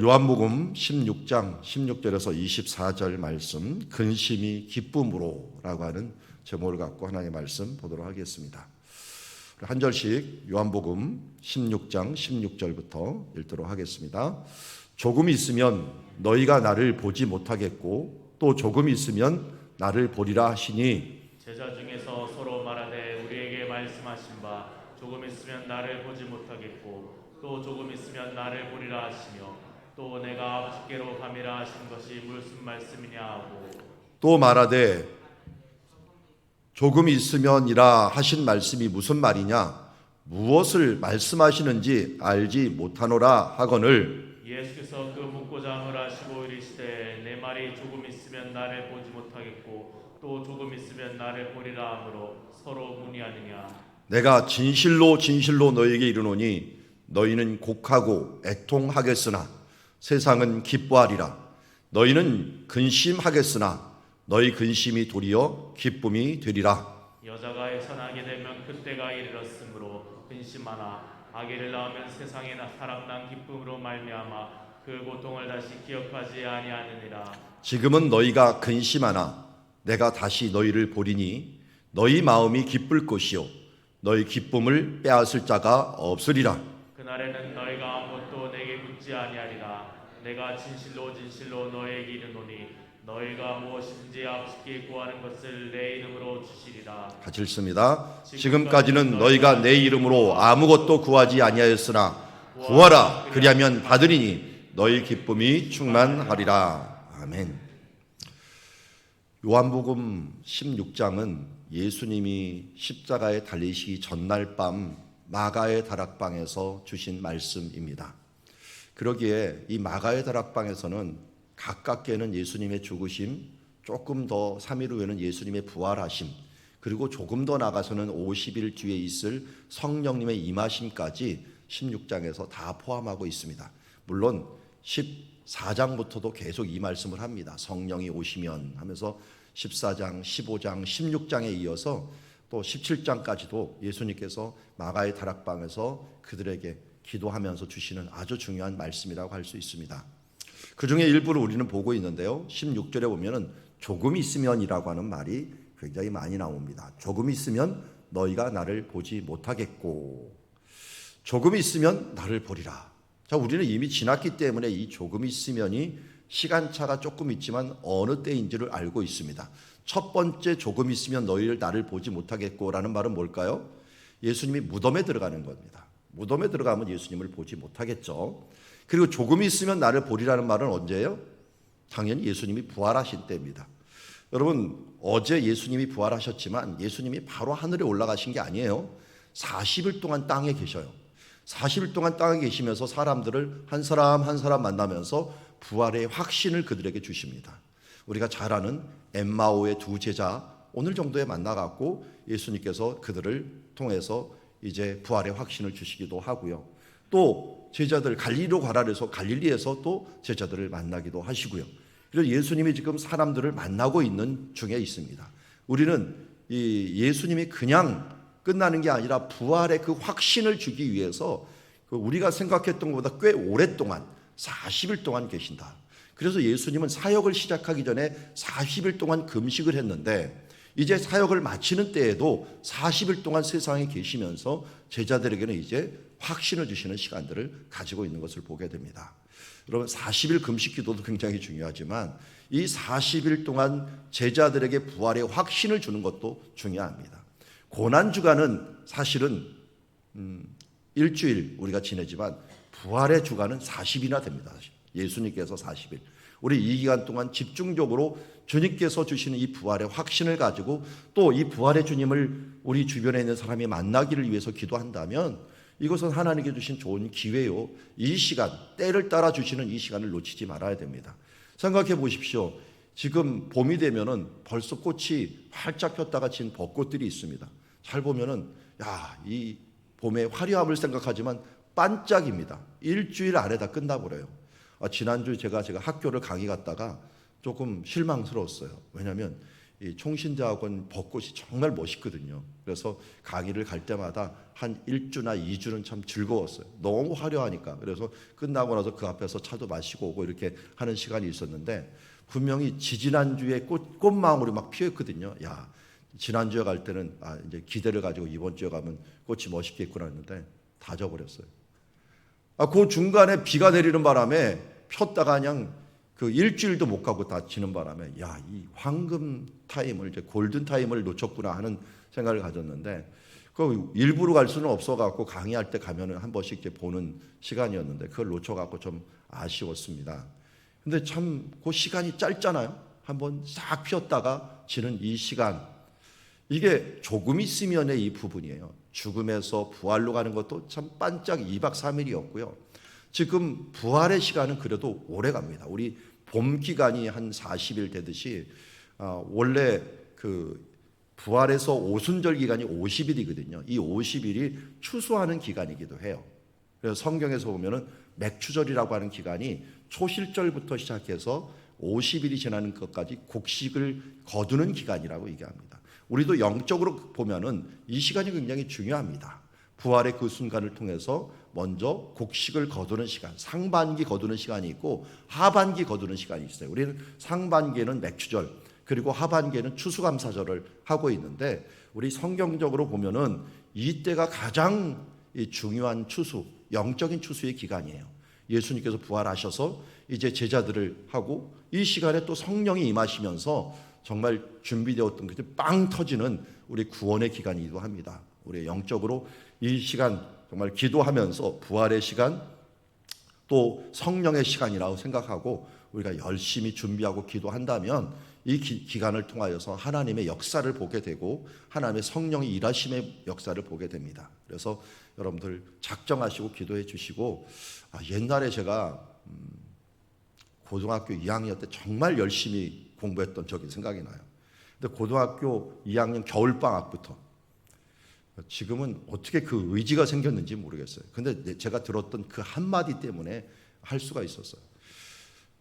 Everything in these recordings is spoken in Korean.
요한복음 16장 16절에서 24절 말씀 근심이 기쁨으로라고 하는 제목을 갖고 하나님의 말씀 보도록 하겠습니다. 한 절씩 요한복음 16장 16절부터 읽도록 하겠습니다. 조금 있으면 너희가 나를 보지 못하겠고 또 조금 있으면 나를 보리라 하시니 제자 중에서 서로 말하되 우리에게 말씀하신 바 조금 있으면 나를 보지 못하겠고 또 조금 있으면 나를 보리라 하시며 또 내가 아버지께로 감이라 하신 것이 무슨 말씀이냐 하고 또 말하되 조금 있으면이라 하신 말씀이 무슨 말이냐? 무엇을 말씀하시는지 알지 못하노라 하거늘. 예수께서 그 묻고자 함을 하시고 이르시되 내 말이 조금 있으면 나를 보지 못하겠고 또 조금 있으면 나를 보리라 하므로 서로 문의하느냐? 내가 진실로 진실로 너에게 이르노니 너희는 곡하고 애통하겠으나 세상은 기뻐하리라. 너희는 근심하겠으나 너희 근심이 도리어 기쁨이 되리라. 여자가 해산하게 되면 그때가 이르렀으므로 근심하나 아기를 낳으면 세상에 나 사랑난 기쁨으로 말미암아 그 고통을 다시 기억하지 아니하느니라. 지금은 너희가 근심하나 내가 다시 너희를 보리니 너희 마음이 기쁠 것이요 너희 기쁨을 빼앗을 자가 없으리라. 그날에는 너희가 아무것도 묻지 아니하리라 내가 진실로 진실로 너희에게 이르노니 너희가 무엇이든지 아버지께 구하는 것을 내 이름으로 주시리라 같이 읽습니다. 지금까지는 너희가 내 이름으로 아무것도 구하지 아니하였으나 구하라 그리하면 받으리니 너희 기쁨이 충만하리라. 아멘. 요한복음 16장은 예수님이 십자가에 달리시기 전날 밤 마가의 다락방에서 주신 말씀입니다. 그러기에 이 마가의 다락방에서는 가깝게는 예수님의 죽으심, 조금 더 3일 후에는 예수님의 부활하심, 그리고 조금 더 나가서는 50일 뒤에 있을 성령님의 임하심까지 16장에서 다 포함하고 있습니다. 물론 14장부터도 계속 이 말씀을 합니다. 성령이 오시면 하면서 14장, 15장, 16장에 이어서 또 17장까지도 예수님께서 마가의 다락방에서 그들에게 기도하면서 주시는 아주 중요한 말씀이라고 할 수 있습니다. 그 중에 일부를 우리는 보고 있는데요. 16절에 보면은 조금 있으면이라고 하는 말이 굉장히 많이 나옵니다. 조금 있으면 너희가 나를 보지 못하겠고 조금 있으면 나를 보리라. 자, 우리는 이미 지났기 때문에 이 조금 있으면이 시간차가 조금 있지만 어느 때인지를 알고 있습니다. 첫 번째 조금 있으면 너희를 나를 보지 못하겠고라는 말은 뭘까요? 예수님이 무덤에 들어가는 겁니다. 무덤에 들어가면 예수님을 보지 못하겠죠. 그리고 조금 있으면 나를 보리라는 말은 언제예요? 당연히 예수님이 부활하신 때입니다. 여러분, 어제 예수님이 부활하셨지만 예수님이 바로 하늘에 올라가신 게 아니에요. 40일 동안 땅에 계셔요. 40일 동안 땅에 계시면서 사람들을 한 사람 한 사람 만나면서 부활의 확신을 그들에게 주십니다. 우리가 잘 아는 엠마오의 두 제자 오늘 정도에 만나갖고 예수님께서 그들을 통해서 이제 부활의 확신을 주시기도 하고요. 또 제자들 갈리로 가라 그래서 갈릴리에서 또 제자들을 만나기도 하시고요. 그래서 예수님이 지금 사람들을 만나고 있는 중에 있습니다. 우리는 이 예수님이 그냥 끝나는 게 아니라 부활의 그 확신을 주기 위해서 그 우리가 생각했던 것보다 꽤 오랫동안 40일 동안 계신다. 그래서 예수님은 사역을 시작하기 전에 40일 동안 금식을 했는데 이제 사역을 마치는 때에도 40일 동안 세상에 계시면서 제자들에게는 이제 확신을 주시는 시간들을 가지고 있는 것을 보게 됩니다. 여러분 40일 금식 기도도 굉장히 중요하지만 이 40일 동안 제자들에게 부활의 확신을 주는 것도 중요합니다. 고난 주간은 사실은 음, 일주일 우리가 지내지만 부활의 주간은 40이나 됩니다. 예수님께서 40일. 우리 이 기간 동안 집중적으로 주님께서 주시는 이 부활의 확신을 가지고 또 이 부활의 주님을 우리 주변에 있는 사람이 만나기를 위해서 기도한다면 이것은 하나님께 주신 좋은 기회요. 이 시간, 때를 따라 주시는 이 시간을 놓치지 말아야 됩니다. 생각해 보십시오. 지금 봄이 되면은 벌써 꽃이 활짝 폈다가 진 벚꽃들이 있습니다. 잘 보면은 야, 이 봄의 화려함을 생각하지만 반짝입니다. 일주일 안에 다 끝나버려요. 아, 지난주 제가 제가 학교를 강의 갔다가 조금 실망스러웠어요. 왜냐하면 이 총신대학원 벚꽃이 정말 멋있거든요. 그래서 강의를 갈 때마다 한 1주나 2주는 참 즐거웠어요. 너무 화려하니까. 그래서 끝나고 나서 그 앞에서 차도 마시고 오고 이렇게 하는 시간이 있었는데 분명히 지지난주에 꽃, 꽃망울이 막 피었거든요. 야, 지난주에 갈 때는 아, 이제 기대를 가지고 이번 주에 가면 꽃이 멋있겠구나 했는데 다 져버렸어요. 아, 그 중간에 비가 내리는 바람에 폈다가 그냥 그 일주일도 못 가고 다 지는 바람에 야, 이 황금 타임을 이제 골든 타임을 놓쳤구나 하는 생각을 가졌는데 그 일부러 갈 수는 없어 갖고 강의할 때 가면은 한 번씩 이렇게 보는 시간이었는데 그걸 놓쳐 갖고 좀 아쉬웠습니다. 근데 참 그 시간이 짧잖아요. 한번 싹 피었다가 지는 이 시간 이게 조금 있으면의 이 부분이에요. 죽음에서 부활로 가는 것도 참 반짝 2박 3일이었고요. 지금 부활의 시간은 그래도 오래 갑니다. 우리 봄 기간이 한 40일 되듯이 아, 원래 그 부활에서 오순절 기간이 50일이거든요. 이 50일이 추수하는 기간이기도 해요. 그래서 성경에서 보면은 맥추절이라고 하는 기간이 초실절부터 시작해서 50일이 지나는 것까지 곡식을 거두는 기간이라고 얘기합니다. 우리도 영적으로 보면은 이 시간이 굉장히 중요합니다. 부활의 그 순간을 통해서 먼저 곡식을 거두는 시간, 상반기 거두는 시간이 있고 하반기 거두는 시간이 있어요. 우리는 상반기에는 맥추절, 그리고 하반기에는 추수감사절을 하고 있는데 우리 성경적으로 보면은 이때가 가장 이 중요한 추수, 영적인 추수의 기간이에요. 예수님께서 부활하셔서 이제 제자들을 하고 이 시간에 또 성령이 임하시면서 정말 준비되었던 것이 빵 터지는 우리 구원의 기간이기도 합니다. 우리 영적으로 이 시간 정말 기도하면서 부활의 시간 또 성령의 시간이라고 생각하고 우리가 열심히 준비하고 기도한다면 이 기, 기간을 통하여서 하나님의 역사를 보게 되고 하나님의 성령의 일하심의 역사를 보게 됩니다. 그래서 여러분들 작정하시고 기도해 주시고 아, 옛날에 제가 음, 고등학교 2학년 때 정말 열심히 공부했던 적이 생각이 나요. 근데 고등학교 2학년 겨울 방학부터 지금은 어떻게 그 의지가 생겼는지 모르겠어요. 근데 제가 들었던 그 한마디 때문에 할 수가 있었어요.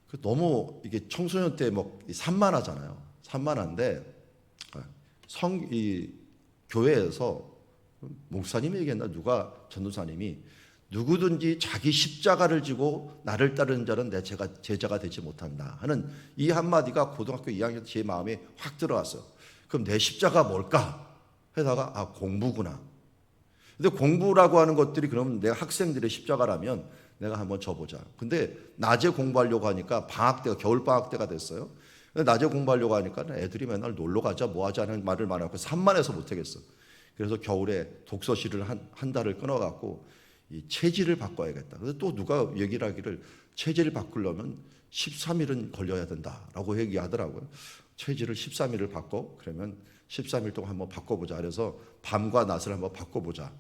그 너무 이게 청소년 때뭐 산만하잖아요. 산만한데 성 이 교회에서 목사님이 얘기했나 누가 전도사님이 누구든지 자기 십자가를 지고 나를 따르는 자는 내 제가 제자가 되지 못한다 하는 이 한마디가 고등학교 2학년 제 마음에 확 들어왔어요. 그럼 내 십자가 뭘까? 해다가 아 공부구나. 근데 공부라고 하는 것들이 그러면 내가 학생들의 십자가라면 내가 한번 져보자. 근데 낮에 공부하려고 하니까 방학 때가 겨울 방학 때가 됐어요. 낮에 공부하려고 하니까 애들이 맨날 놀러 가자 뭐 하자 하는 말을 많이 고 산만해서 못 하겠어. 그래서 겨울에 독서실을 한, 한 달을 끊어갖고 이 체질을 바꿔야겠다. 그래서 또 누가 얘기를 하기를 체질을 바꾸려면 13일은 걸려야 된다라고 얘기하더라고요. 체질을 13일을 바꿔 그러면 13일 동안 한번 바꿔보자. 그래서 밤과 낮을 한번 바꿔보자.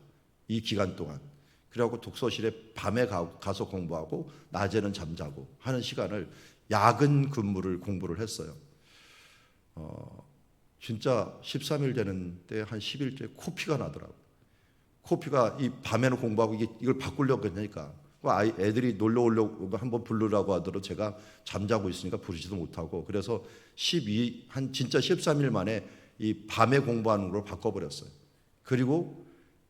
이 기간 동안. 그래갖고 독서실에 밤에 가, 서 공부하고 낮에는 잠자고 하는 시간을 야근 근무를 공부를 했어요. 어, 진짜 13일 되는 때 한 10일째 코피가 나더라고요. 코피가 이 밤에는 공부하고 이게 이걸 바꾸려고 그러니까 아이 애들이 놀러 오려고 한번 부르라고 하더라도 제가 잠자고 있으니까 부르지도 못하고 그래서 12 한 진짜 13일 만에 이 밤에 공부하는 걸로 바꿔 버렸어요. 그리고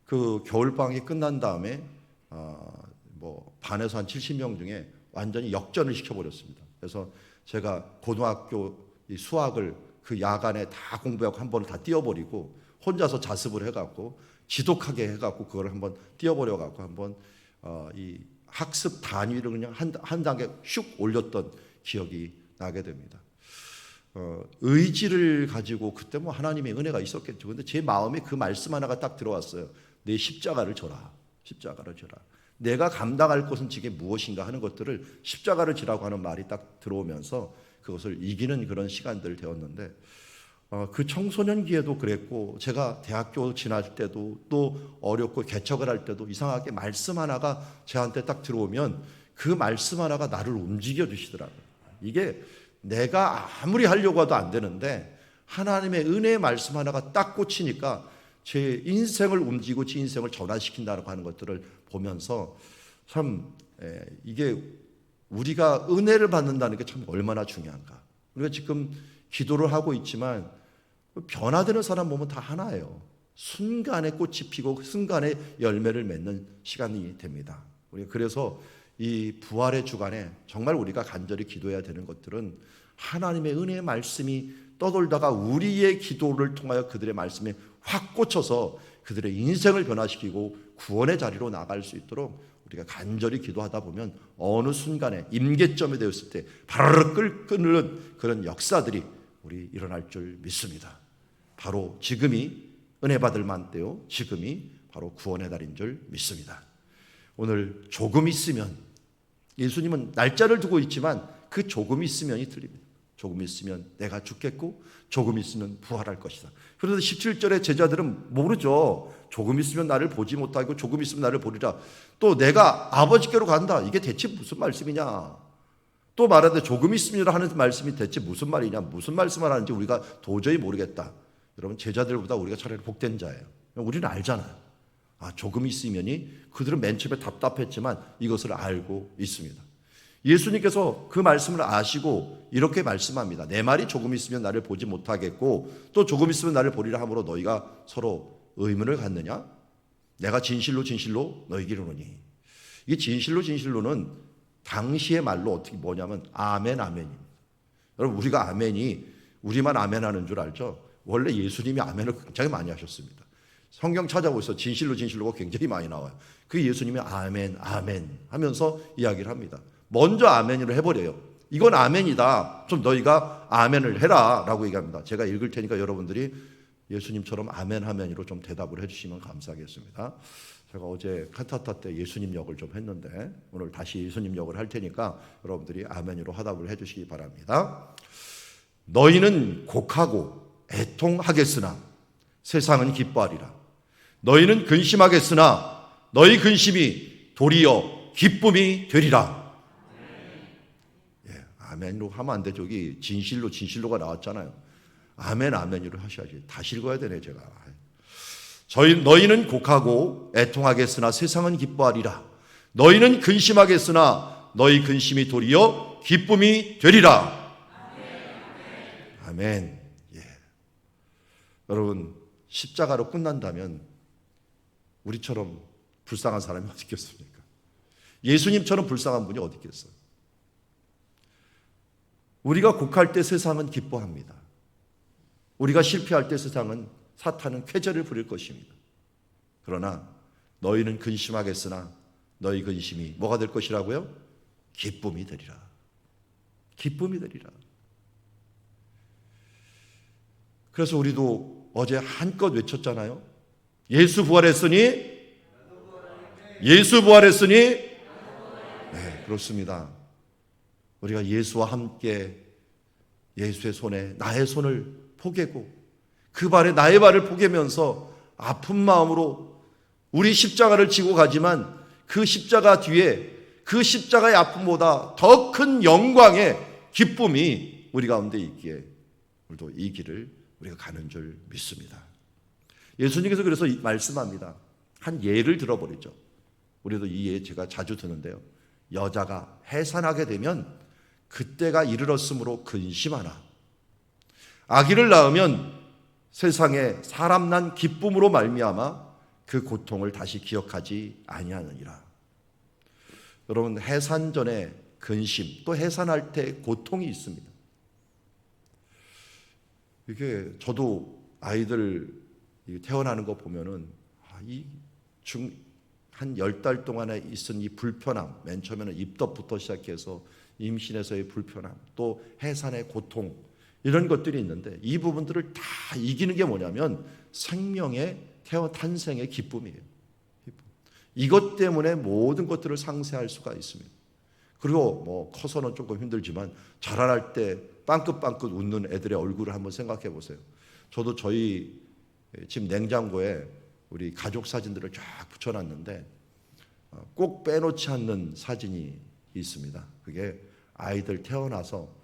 그 겨울 방학이 끝난 다음에 어, 뭐 반에서 한 70명 중에 완전히 역전을 시켜 버렸습니다. 그래서 제가 고등학교 이 수학을 그 야간에 다 공부하고 한 번을 다 띄워버리고 혼자서 자습을 해갖고 지독하게 해갖고 그걸 한번 띄워버려갖고 한번 어, 이 학습 단위를 그냥 한, 한 단계 슉 올렸던 기억이 나게 됩니다. 어, 의지를 가지고 그때 뭐 하나님의 은혜가 있었겠죠. 근데 제 마음에 그 말씀 하나가 딱 들어왔어요. 내 십자가를 져라. 십자가를 져라. 내가 감당할 것은 지게 무엇인가 하는 것들을 십자가를 지라고 하는 말이 딱 들어오면서 그것을 이기는 그런 시간들 되었는데 어, 그 청소년기에도 그랬고 제가 대학교 지날 때도 또 어렵고 개척을 할 때도 이상하게 말씀 하나가 저한테 딱 들어오면 그 말씀 하나가 나를 움직여 주시더라고요. 이게 내가 아무리 하려고 해도 안 되는데 하나님의 은혜의 말씀 하나가 딱 꽂히니까 제 인생을 움직이고 제 인생을 전환시킨다고 하는 것들을 보면서 참 에, 이게 우리가 은혜를 받는다는 게 참 얼마나 중요한가. 우리가 지금 기도를 하고 있지만 변화되는 사람 보면 다 하나예요. 순간에 꽃이 피고 순간에 열매를 맺는 시간이 됩니다. 우리 그래서 이 부활의 주간에 정말 우리가 간절히 기도해야 되는 것들은 하나님의 은혜의 말씀이 떠돌다가 우리의 기도를 통하여 그들의 말씀에 확 꽂혀서 그들의 인생을 변화시키고 구원의 자리로 나갈 수 있도록 우리가 간절히 기도하다 보면 어느 순간에 임계점이 되었을 때 바르르 끌 끊는 그런 역사들이 우리 일어날 줄 믿습니다. 바로 지금이 은혜 받을 만때요. 지금이 바로 구원의 달인 줄 믿습니다. 오늘 조금 있으면 예수님은 날짜를 두고 있지만 그 조금 있으면이 틀립니다. 조금 있으면 내가 죽겠고 조금 있으면 부활할 것이다. 그런데 17절에 제자들은 모르죠. 조금 있으면 나를 보지 못하고 조금 있으면 나를 보리라. 또 내가 아버지께로 간다. 이게 대체 무슨 말씀이냐? 또 말하되 조금 있으면 하는 말씀이 대체 무슨 말이냐? 무슨 말씀을 하는지 우리가 도저히 모르겠다. 여러분 제자들보다 우리가 차라리 복된 자예요. 우리는 알잖아요. 아, 조금 있으면이 그들은 맨 처음에 답답했지만 이것을 알고 있습니다. 예수님께서 그 말씀을 아시고 이렇게 말씀합니다. 내 말이 조금 있으면 나를 보지 못하겠고 또 조금 있으면 나를 보리라 함으로 너희가 서로 의문을 갖느냐? 내가 진실로 진실로 너희에게 이르노니. 이 진실로 진실로는 당시의 말로 어떻게 뭐냐면 아멘 아멘입니다. 여러분 우리가 아멘이 우리만 아멘하는 줄 알죠? 원래 예수님이 아멘을 굉장히 많이 하셨습니다. 성경 찾아보셔서 진실로 진실로가 굉장히 많이 나와요. 그 예수님이 아멘 아멘 하면서 이야기를 합니다. 먼저 아멘으로 해버려요. 이건 아멘이다. 좀 너희가 아멘을 해라라고 얘기합니다. 제가 읽을 테니까 여러분들이 예수님처럼 아멘 하면으로 좀 대답을 해주시면 감사하겠습니다. 제가 어제 칸타타 때 예수님 역을 좀 했는데 오늘 다시 예수님 역을 할 테니까 여러분들이 아멘으로 화답을 해주시기 바랍니다. 너희는 곡하고 애통하겠으나 세상은 기뻐하리라. 너희는 근심하겠으나 너희 근심이 도리어 기쁨이 되리라. 예, 아멘으로 하면 안 돼. 저기 진실로 진실로가 나왔잖아요. 아멘 아멘으로 하셔야지. 다시 읽어야 되네 제가. 저희 너희는 곡하고 애통하겠으나 세상은 기뻐하리라. 너희는 근심하겠으나 너희 근심이 도리어 기쁨이 되리라. 아멘. 예. 여러분 십자가로 끝난다면 우리처럼 불쌍한 사람이 어디 있겠습니까? 예수님처럼 불쌍한 분이 어디 있겠어요? 우리가 곡할 때 세상은 기뻐합니다. 우리가 실패할 때 세상은 사탄은 쾌재를 부릴 것입니다. 그러나 너희는 근심하겠으나 너희 근심이 뭐가 될 것이라고요? 기쁨이 되리라. 기쁨이 되리라. 그래서 우리도 어제 한껏 외쳤잖아요. 예수 부활했으니 예수 부활했으니 네, 그렇습니다. 우리가 예수와 함께 예수의 손에 나의 손을 포개고 그 발에 나의 발을 포개면서 아픈 마음으로 우리 십자가를 지고 가지만 그 십자가 뒤에 그 십자가의 아픔보다 더 큰 영광의 기쁨이 우리 가운데 있기에 우리도 이 길을 우리가 가는 줄 믿습니다. 예수님께서 그래서 말씀합니다. 한 예를 들어버리죠. 우리도 이 예 제가 자주 듣는데요. 여자가 해산하게 되면 그때가 이르렀으므로 근심하나 아기를 낳으면 세상에 사람 난 기쁨으로 말미암아 그 고통을 다시 기억하지 아니하느니라. 여러분 해산 전에 근심 또 해산할 때 고통이 있습니다. 이게 저도 아이들 태어나는 거 보면은 아, 이중한 열 달 동안에 있은 이 불편함, 맨 처음에는 입덧부터 시작해서 임신에서의 불편함, 또 해산의 고통 이런 것들이 있는데 이 부분들을 다 이기는 게 뭐냐면 생명의 태어 탄생의 기쁨이에요. 기쁨. 이것 때문에 모든 것들을 상쇄할 수가 있습니다. 그리고 뭐 커서는 조금 힘들지만 자라날 때 빵긋빵긋 웃는 애들의 얼굴을 한번 생각해 보세요. 저도 저희 집 냉장고에 우리 가족 사진들을 쫙 붙여놨는데 어, 꼭 빼놓지 않는 사진이 있습니다. 그게 아이들 태어나서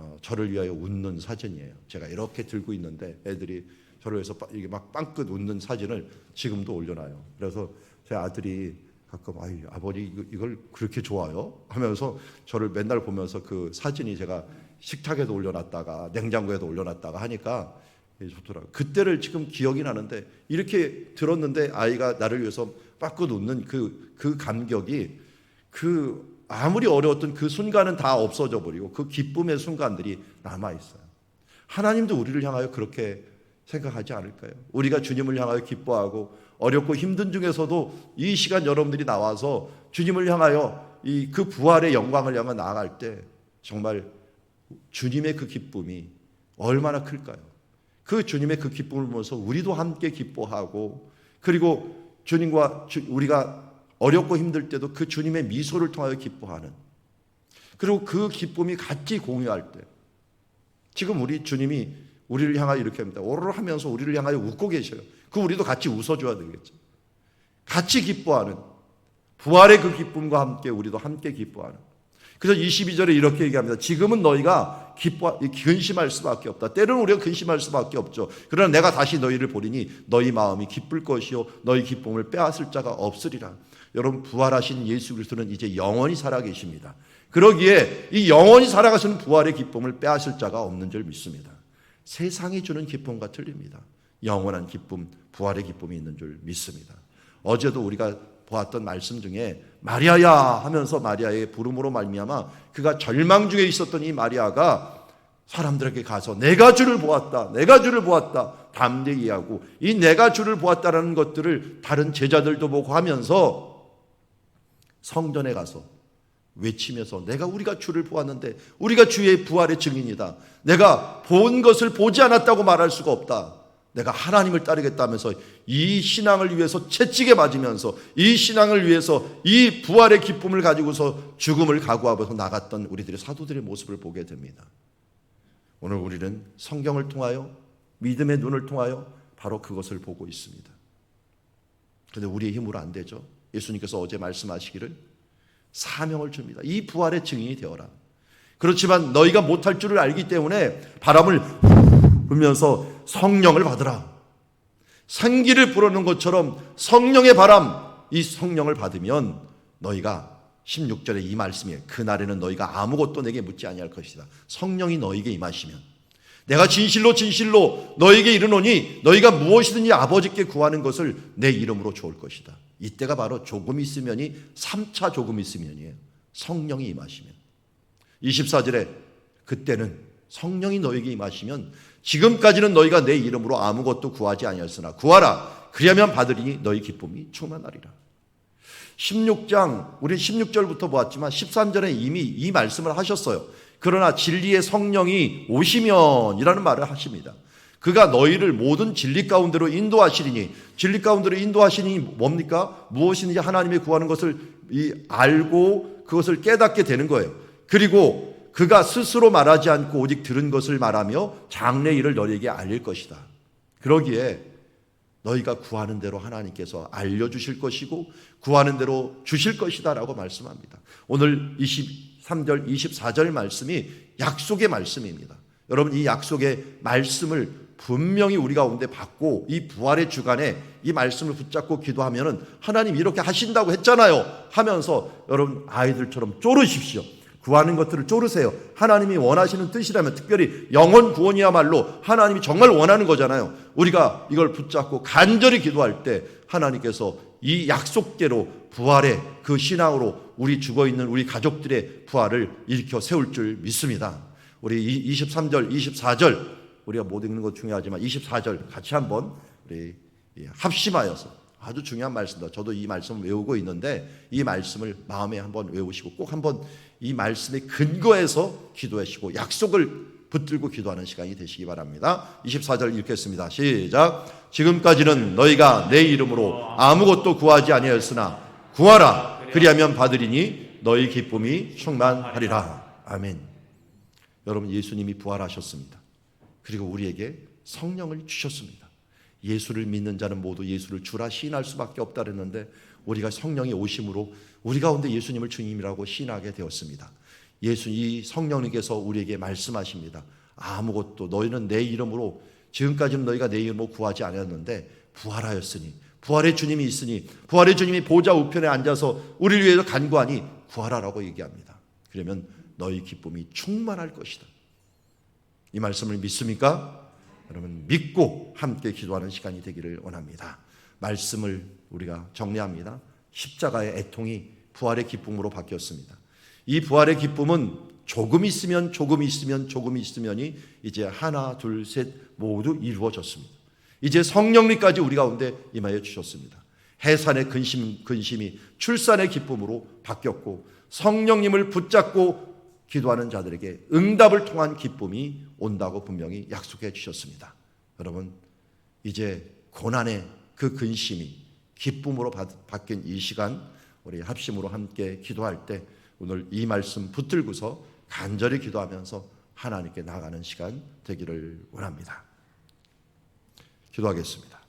어, 저를 위하여 웃는 사진이에요. 제가 이렇게 들고 있는데 애들이 저를 위해서 이게 막 빵긋 웃는 사진을 지금도 올려놔요. 그래서 제 아들이 가끔 아이 아버지 이걸 그렇게 좋아요 하면서 저를 맨날 보면서 그 사진이 제가 식탁에도 올려놨다가 냉장고에도 올려놨다가 하니까 예, 좋더라고요. 그때를 지금 기억이 나는데 이렇게 들었는데 아이가 나를 위해서 빠꾸 웃는 그, 그 감격이 그 아무리 어려웠던 그 순간은 다 없어져 버리고 그 기쁨의 순간들이 남아 있어요. 하나님도 우리를 향하여 그렇게 생각하지 않을까요? 우리가 주님을 향하여 기뻐하고 어렵고 힘든 중에서도 이 시간 여러분들이 나와서 주님을 향하여 이 그 부활의 영광을 향해 나아갈 때 정말 주님의 그 기쁨이 얼마나 클까요? 그 주님의 그 기쁨을 보면서 우리도 함께 기뻐하고 그리고 주님과 주- 우리가 어렵고 힘들 때도 그 주님의 미소를 통하여 기뻐하는 그리고 그 기쁨이 같이 공유할 때 지금 우리 주님이 우리를 향하여 이렇게 합니다. 오로로 하면서 우리를 향하여 웃고 계셔요. 그 우리도 같이 웃어줘야 되겠죠. 같이 기뻐하는 부활의 그 기쁨과 함께 우리도 함께 기뻐하는. 그래서 22절에 이렇게 얘기합니다. 지금은 너희가 기뻐 근심할 수밖에 없다. 때로는 우리가 근심할 수밖에 없죠. 그러나 내가 다시 너희를 보리니 너희 마음이 기쁠 것이요 너희 기쁨을 빼앗을 자가 없으리라. 여러분 부활하신 예수 그리스도는 이제 영원히 살아 계십니다. 그러기에 이 영원히 살아가시는 부활의 기쁨을 빼앗을 자가 없는 줄 믿습니다. 세상이 주는 기쁨과 틀립니다. 영원한 기쁨, 부활의 기쁨이 있는 줄 믿습니다. 어제도 우리가 보았던 말씀 중에 마리아야 하면서 마리아의 부름으로 말미암아 그가 절망 중에 있었던 이 마리아가 사람들에게 가서 내가 주를 보았다. 내가 주를 보았다. 담대히 하고 이 내가 주를 보았다라는 것들을 다른 제자들도 보고 하면서 성전에 가서 외치면서 내가 우리가 주를 보았는데 우리가 주의 부활의 증인이다. 내가 본 것을 보지 않았다고 말할 수가 없다. 내가 하나님을 따르겠다면서 이 신앙을 위해서 채찍에 맞으면서 이 신앙을 위해서 이 부활의 기쁨을 가지고서 죽음을 각오하면서 나갔던 우리들의 사도들의 모습을 보게 됩니다. 오늘 우리는 성경을 통하여 믿음의 눈을 통하여 바로 그것을 보고 있습니다. 그런데 우리의 힘으로 안 되죠. 예수님께서 어제 말씀하시기를 사명을 줍니다. 이 부활의 증인이 되어라. 그렇지만 너희가 못할 줄을 알기 때문에 바람을 불면서 성령을 받으라. 생기를 불어넣는 것처럼 성령의 바람, 이 성령을 받으면 너희가 16절에 이 말씀이에요. 그날에는 너희가 아무것도 내게 묻지 아니할 것이다. 성령이 너희에게 임하시면 내가 진실로 진실로 너희에게 이르노니 너희가 무엇이든지 아버지께 구하는 것을 내 이름으로 좋을 것이다. 이때가 바로 조금 있으면이 3차 조금 있으면이에요. 성령이 임하시면. 24절에 그때는 성령이 너에게 임하시면 지금까지는 너희가 내 이름으로 아무것도 구하지 아니하였으나 구하라 그리하면 받으리니 너희 기쁨이 충만하리라. 16장 우리 16절부터 보았지만 13절에 이미 이 말씀을 하셨어요. 그러나 진리의 성령이 오시면이라는 말을 하십니다. 그가 너희를 모든 진리 가운데로 인도하시리니 진리 가운데로 인도하시니 뭡니까? 무엇이든지 하나님의 구하는 것을 이 알고 그것을 깨닫게 되는 거예요. 그리고 그가 스스로 말하지 않고 오직 들은 것을 말하며 장래 일을 너희에게 알릴 것이다. 그러기에 너희가 구하는 대로 하나님께서 알려주실 것이고 구하는 대로 주실 것이다 라고 말씀합니다. 오늘 23절, 24절 말씀이 약속의 말씀입니다. 여러분 이 약속의 말씀을 분명히 우리 가운데 받고 이 부활의 주간에 이 말씀을 붙잡고 기도하면은 하나님 이렇게 하신다고 했잖아요 하면서 여러분 아이들처럼 쪼르십시오. 구하는 것들을 쪼르세요. 하나님이 원하시는 뜻이라면 특별히 영원 구원이야말로 하나님이 정말 원하는 거잖아요. 우리가 이걸 붙잡고 간절히 기도할 때 하나님께서 이 약속대로 부활의 그 신앙으로 우리 죽어 있는 우리 가족들의 부활을 일으켜 세울 줄 믿습니다. 우리 23절, 24절 우리가 못 읽는 것 중요하지만 24절 같이 한번 우리 합심하여서 아주 중요한 말씀입니다. 저도 이 말씀을 외우고 있는데 이 말씀을 마음에 한번 외우시고 꼭 한번 이 말씀의 근거에서 기도하시고 약속을 붙들고 기도하는 시간이 되시기 바랍니다. 24절 읽겠습니다. 시작. 지금까지는 너희가 내 이름으로 아무것도 구하지 아니하였으나 구하라 그리하면 받으리니 너희 기쁨이 충만하리라. 아멘. 여러분 예수님이 부활하셨습니다. 그리고 우리에게 성령을 주셨습니다. 예수를 믿는 자는 모두 예수를 주라 시인할 수밖에 없다 그랬는데 우리가 성령이 오심으로 우리 가운데 예수님을 주님이라고 시인하게 되었습니다. 예수 이 성령님께서 우리에게 말씀하십니다. 아무것도 너희는 내 이름으로 지금까지는 너희가 내 이름으로 구하지 않았는데 부활하였으니 부활의 주님이 있으니 부활의 주님이 보좌 우편에 앉아서 우리를 위해서 간구하니 구하라라고 얘기합니다. 그러면 너희 기쁨이 충만할 것이다. 이 말씀을 믿습니까? 여러분 믿고 함께 기도하는 시간이 되기를 원합니다. 말씀을 우리가 정리합니다. 십자가의 애통이 부활의 기쁨으로 바뀌었습니다. 이 부활의 기쁨은 조금 있으면 조금 있으면 조금 있으면이 이제 하나 둘 셋 모두 이루어졌습니다. 이제 성령님까지 우리 가운데 임하여 주셨습니다. 해산의 근심 근심이 출산의 기쁨으로 바뀌었고 성령님을 붙잡고 기도하는 자들에게 응답을 통한 기쁨이 온다고 분명히 약속해 주셨습니다. 여러분 이제 고난의 그 근심이 기쁨으로 바, 바뀐 이 시간 우리 합심으로 함께 기도할 때 오늘 이 말씀 붙들고서 간절히 기도하면서 하나님께 나가는 시간 되기를 원합니다. 기도하겠습니다.